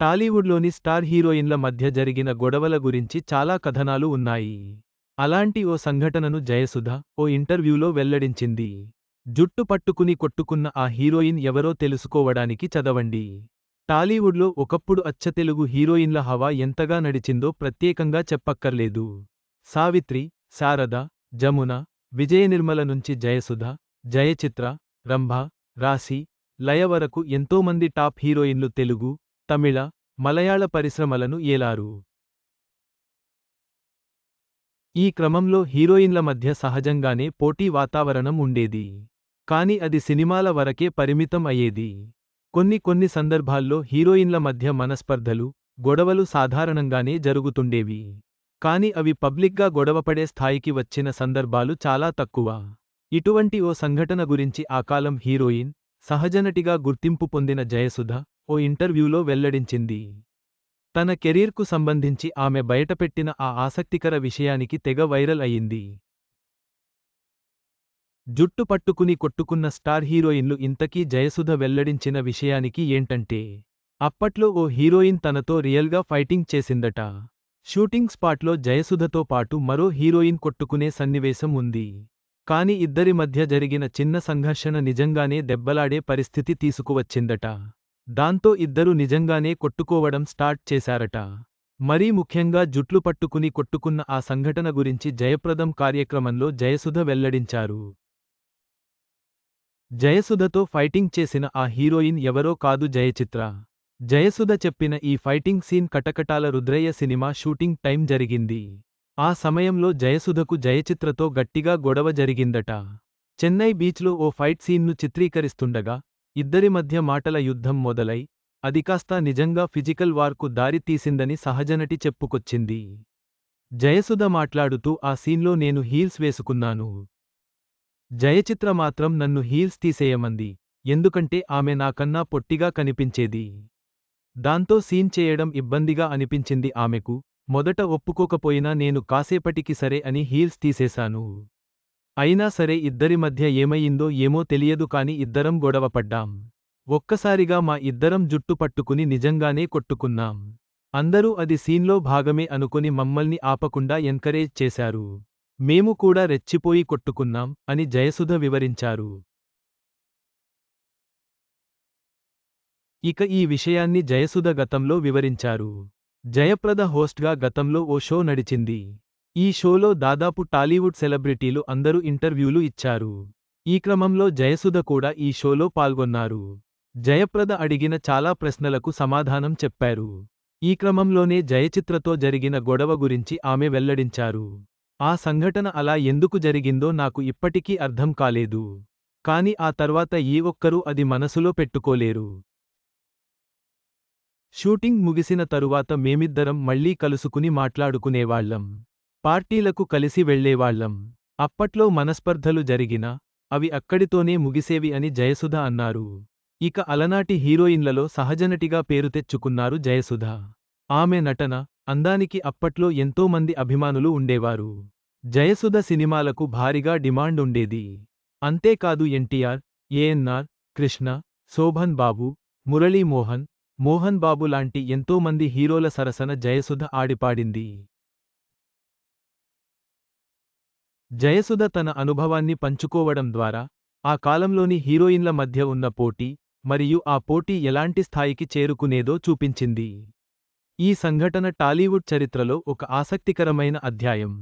టాలీవుడ్లోని star హీరోయిన్ల మధ్య జరిగిన గొడవల గురించి చాలా కథనాలు ఉన్నాయి. అలాంటి ఓ సంఘటనను జయసుధ ఓ ఇంటర్వ్యూలో వెల్లడించింది. జుట్టు పట్టుకుని కొట్టుకున్న ఆ హీరోయిన్ ఎవరో తెలుసుకోవడానికి చదవండి. టాలీవుడ్లో ఒకప్పుడు అచ్చతెలుగు హీరోయిన్ల హవా ఎంతగా నడిచిందో ప్రత్యేకంగా చెప్పక్కర్లేదు. సావిత్రి శారద జమున విజయనిర్మల నుంచి జయసుధ జయచిత్ర రంభ రాశి లయ వరకు ఎంతోమంది టాప్ హీరోయిన్లు తెలుగు తమిళ మలయాళ పరిశ్రమలను ఏలారు? ఈ క్రమంలో హీరోయిన్ల మధ్య సహజంగానే పోటీ వాతావరణం ఉండేది. కాని అది సినిమాల వరకే పరిమితం అయ్యేది. కొన్ని కొన్ని సందర్భాల్లో హీరోయిన్ల మధ్య మనస్పర్ధలు గొడవలు సాధారణంగానే జరుగుతుండేవి. కాని అవి పబ్లిక్గా గొడవపడే స్థాయికి వచ్చిన సందర్భాలు చాలా తక్కువ. ఇటువంటి ఓ సంఘటన గురించి ఆకాలం హీరోయిన్ సహజనటిగా గుర్తింపు పొందిన జయసుధ ఓ ఇంటర్వ్యూలో వెల్లడించింది. తన కెరీర్కు సంబంధించి ఆమె బయటపెట్టిన ఆ ఆసక్తికర విషయానికి తెగ వైరల్ అయింది జుట్టు పట్టుకుని కొట్టుకున్న స్టార్ హీరోయిన్లు ఇంతకీ జయసుధ వెల్లడించిన విషయానికి ఏంటంటే అప్పట్లో ఓ హీరోయిన్ తనతో రియల్గా ఫైటింగ్ చేసిందట. షూటింగ్ స్పాట్లో జయసుధతో పాటు మరో హీరోయిన్ కొట్టుకునే సన్నివేశం ఉంది. కాని ఇద్దరి మధ్య జరిగిన చిన్న సంఘర్షణ నిజంగానే దెబ్బలాడే పరిస్థితి తీసుకువచ్చిందట. దాంతో ఇద్దరు నిజంగానే కొట్టుకోవడం స్టార్ట్ చేశారట. మరీ ముఖ్యంగా జుట్లు పట్టుకుని కొట్టుకున్న ఆ సంఘటన గురించి జయప్రదం కార్యక్రమంలో జయసుధ వెల్లడించారు. జయసుధతో ఫైటింగ్ చేసిన ఆ హీరోయిన్ ఎవరో కాదు జయచిత్ర. జయసుధ చెప్పిన ఈ ఫైటింగ్ సీన్ కటకటాల రుద్రయ్య సినిమా షూటింగ్ టైం జరిగింది. ఆ సమయంలో జయసుధకు జయచిత్రతో గట్టిగా గొడవ జరిగిందట. చెన్నై బీచ్లో ఓ ఫైట్ సీన్ను చిత్రీకరిస్తుండగా ఇద్దరి మధ్య మాటల యుద్ధం మొదలై అదికాస్తా నిజంగా ఫిజికల్ వార్కు దారితీసిందని సహజనటి చెప్పుకొచ్చింది. జయసుధ మాట్లాడుతూ ఆ సీన్లో నేను హీల్స్ వేసుకున్నాను. జయచిత్ర మాత్రం నన్ను హీల్స్ తీసేయమంది. ఎందుకంటే ఆమె నాకన్నా పొట్టిగా కనిపించేది. దాంతో సీన్ చేయడం ఇబ్బందిగా అనిపించింది ఆమెకు. మొదట ఒప్పుకోకపోయినా నేను కాసేపటికి సరే అని హీల్స్ తీసేశాను. అయినా సరే ఇద్దరి మధ్య ఏమయ్యిందో ఏమో తెలియదు కాని ఇద్దరం గొడవపడ్డాం. ఒక్కసారిగా మా ఇద్దరం జుట్టు పట్టుకుని నిజంగానే కొట్టుకున్నాం. అందరూ అది సీన్లో భాగమే అనుకుని మమ్మల్ని ఆపకుండా ఎన్కరేజ్ చేశారు. మేము కూడా రెచ్చిపోయి కొట్టుకున్నాం అని జయసుధ వివరించారు. ఇక ఈ విషయాన్ని జయసుధ గతంలో వివరించారు. జయప్రద హోస్ట్గా గతంలో ఓ షో నడిచింది. ఈ షోలో దాదాపు టాలీవుడ్ సెలబ్రిటీలు అందరూ ఇంటర్వ్యూలు ఇచ్చారు. ఈ క్రమంలో జయసుధ కూడా ఈ షోలో పాల్గొన్నారు. జయప్రద అడిగిన చాలా ప్రశ్నలకు సమాధానం చెప్పారు. ఈ క్రమంలోనే జయచిత్రతో జరిగిన గొడవ గురించి ఆమె వెల్లడించారు. ఆ సంఘటన అలా ఎందుకు జరిగిందో నాకు ఇప్పటికీ అర్థం కాలేదు. కాని ఆ తర్వాత ఏ ఒక్కరూ అది మనసులో పెట్టుకోలేరు. షూటింగ్ ముగిసిన తరువాత మేమిద్దరం మళ్ళీ కలుసుకుని మాట్లాడుకునేవాళ్ళం పార్టీలకు కలిసి వెళ్ళేవాళ్ళం అప్పట్లో మనస్పర్ధలు జరిగినా అవి అక్కడితోనే ముగిసేవి అని జయసుధ అన్నారు. ఇక అలనాటి హీరోయిన్లలో సహజనటిగా పేరు తెచ్చుకున్నారు జయసుధ. ఆమె నటన అందానికి అప్పట్లో ఎంతోమంది అభిమానులు ఉండేవారు. జయసుధ సినిమాలకు భారీగా డిమాండ్ ఉండేది. అంతేకాదు ఎన్టీఆర్ ఏఎన్ఆర్ కృష్ణ శోభన్ బాబు మురళీమోహన్ మోహన్ బాబు లాంటి ఎంతోమంది హీరోల సరసన జయసుధ ఆడిపాడింది. జయసుధ తన అనుభవాన్ని పంచుకోవడం ద్వారా ఆ కాలంలోని హీరోయిన్ల మధ్య ఉన్న పోటీ మరియు ఆ పోటీ ఎలాంటి స్థాయికి చేరుకునేదో చూపించింది. ఈ సంఘటన టాలీవుడ్ చరిత్రలో ఒక ఆసక్తికరమైన అధ్యాయం.